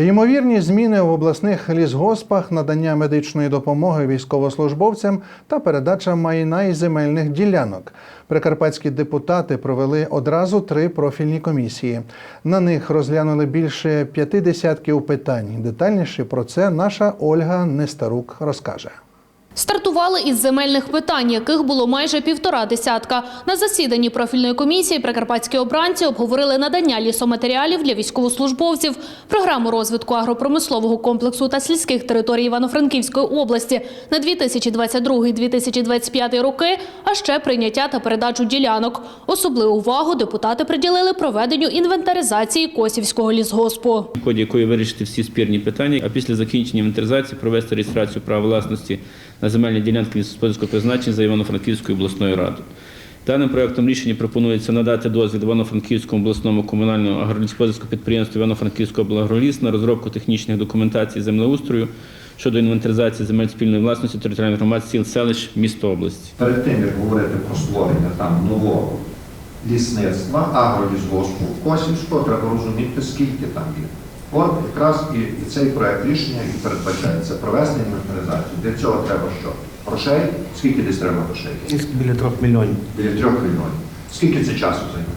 Ймовірні зміни в обласних лісгоспах, надання медичної допомоги військовослужбовцям та передача майна і земельних ділянок. Прикарпатські депутати провели одразу три профільні комісії. На них розглянули більше п'яти десятків питань. Детальніше про це наша Ольга Нестарук розкаже. Стартували із земельних питань, яких було майже півтора десятка. На засіданні профільної комісії прикарпатські обранці обговорили надання лісоматеріалів для військовослужбовців, програму розвитку агропромислового комплексу та сільських територій Івано-Франківської області на 2022-2025 роки, а ще прийняття та передачу ділянок. Особливу увагу депутати приділили проведенню інвентаризації Косівського лісгоспу. в ході якої вирішити всі спірні питання, а після закінчення інвентаризації провести реєстрацію права власності на земельні ділянки лісогосподарського призначення за Івано-Франківською обласною радою. Даним проектом рішення пропонується надати дозвіл Івано-Франківському обласному комунальному агролісподарському підприємству Івано-Франківського облагроліс на розробку технічних документацій землеустрою щодо інвентаризації земель спільної власності територіальних громад сіл селищ міста області. Перед тим, як говорити про створення там нового лісництва, агролісгоспу Косівського, треба розуміти, скільки там є. От якраз і, і цей проект рішення і передбачається провести інвентаризацію. Для цього треба що? Грошей? Скільки десь треба грошей? Біля трьох мільйонів. Біля трьох мільйонів. Скільки це часу займе?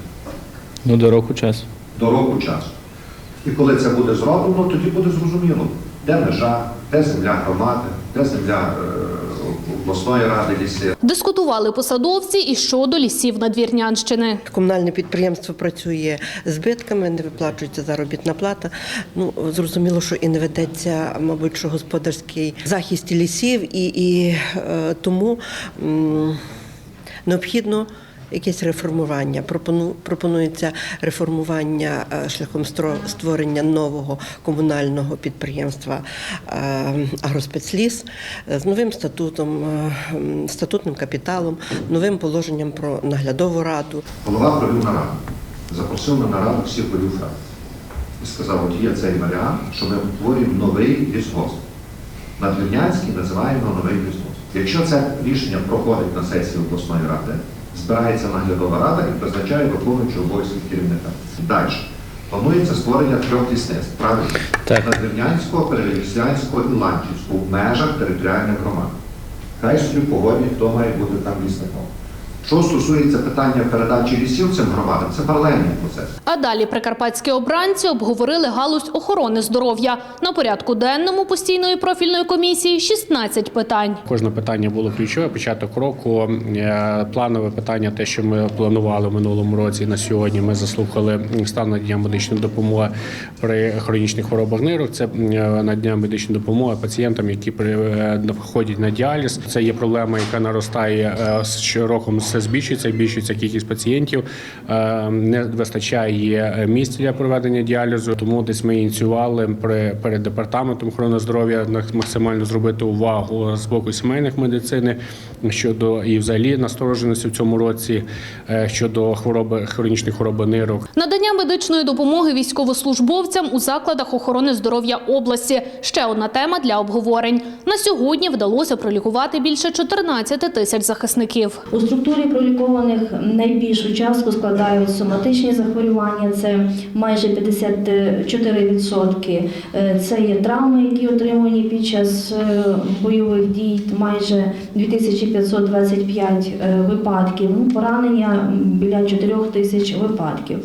Ну, до року часу. До року часу. І коли це буде зроблено, тоді буде зрозуміло, де межа, де земля громади, де земля е, обласної ради ліси. Дискутували посадовці і щодо лісів Надвірнянщини. Комунальне підприємство працює збитками, не виплачується заробітна плата. Ну зрозуміло, що і не ведеться, мабуть, що господарський захист лісів, і, і е, тому м, необхідно. Якесь реформування. Пропону, пропонується реформування е, шляхом створення нового комунального підприємства е, Агроспецліс е, з новим статутом, статутним капіталом, новим положенням про наглядову раду. Голова провів нараду, запросив на нараду всіх голів фракцій і сказав, от є цей варіант, що ми утворюємо новий лісгосп. Надвірнянський називаємо новий лісгосп. Якщо це рішення проходить на сесії обласної ради, збирається наглядова рада і призначає виконуючого обов'язки керівника. Далі. Планується створення трьох лісництв, правильно? Так. Надвірнянського, Переліслянського і Ланчівського в межах територіальних громад. Хай собі погодні, хто має бути там лісником. Що стосується питання передачі лісів цим громадам, це паралельний процес. А далі прикарпатські обранці обговорили галузь охорони здоров'я. На порядку денному постійної профільної комісії 16 питань. Кожне питання було ключове. Початок року е, планове питання, те, що ми планували в минулому році. На сьогодні ми заслухали стан надання медичної допомоги при хронічних хворобах нирок. Це е, надання медичної допомоги пацієнтам, які при е, на діаліз. Це є проблема, яка наростає з щороком. Все збільшується, збільшується кількість пацієнтів. Е, Не вистачає місць для проведення діалізу. Тому десь ми ініціювали при перед департаментом охорони здоров'я на- максимально зробити увагу з боку сімейних медицини щодо і взагалі настороженості в цьому році е, щодо хвороби хронічної хвороби нирок. Надання медичної допомоги військовослужбовцям у закладах охорони здоров'я області ще одна тема для обговорень. На сьогодні вдалося пролікувати більше 14 тисяч захисників. У структурі пролікованих найбільшу частку складають соматичні захворювання, це майже 54%. Е, Це є травми, які отримані під час е, бойових дій, майже 2525 е, випадків. Ну, Поранення біля 4 тисяч випадків.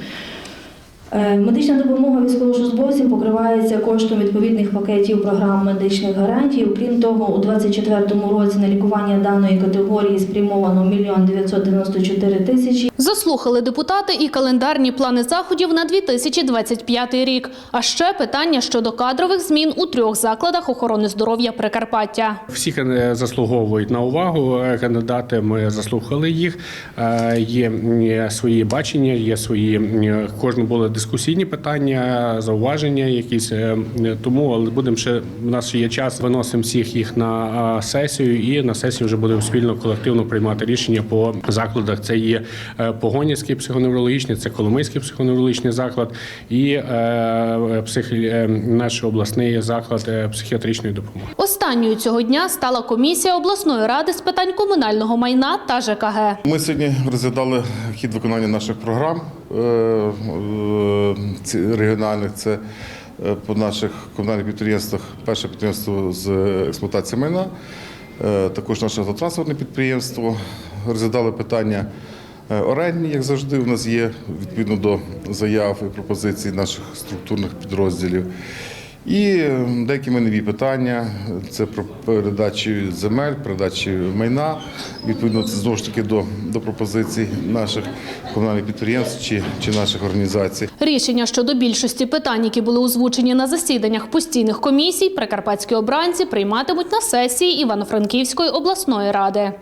Е, Медична допомога військовослужбовцям покривається коштом відповідних пакетів програм медичних гарантій. Крім того, у 2024 році на лікування даної категорії спрямовано 1 мільйон 994 тисячі. Заслухали депутати і календарні плани заходів на 2025 рік. А ще питання щодо кадрових змін у трьох закладах охорони здоров'я Прикарпаття. Всі е, заслуговують на увагу. е, Кандидати ми заслухали їх. Е, Є свої бачення, є свої м, кожен були дискусійні питання, зауваження, якісь тому, але будемо ще у нас є час. Виносимо всіх їх на сесію, і на сесії вже будемо спільно колективно приймати рішення по закладах. Це є Погонівський психоневрологічний, це Коломийський психоневрологічний заклад і е, псих, е, наш обласний заклад е, психіатричної допомоги. Останньою цього дня стала комісія обласної ради з питань комунального майна та ЖКГ. Ми сьогодні розглядали хід виконання наших програм регіональних. Це по наших комунальних підприємствах. Перше підприємство з експлуатації майна, також наше автотранспортне підприємство. Розглядали питання орендні, як завжди, у нас є відповідно до заяв і пропозицій наших структурних підрозділів. І е, деякі майнові питання це про передачі земель, передачі майна. Відповідно, це знову ж таки до, до пропозицій наших комунальних підприємств чи, чи наших організацій. Рішення щодо більшості питань, які були озвучені на засіданнях постійних комісій, прикарпатські обранці прийматимуть на сесії Івано-Франківської обласної ради.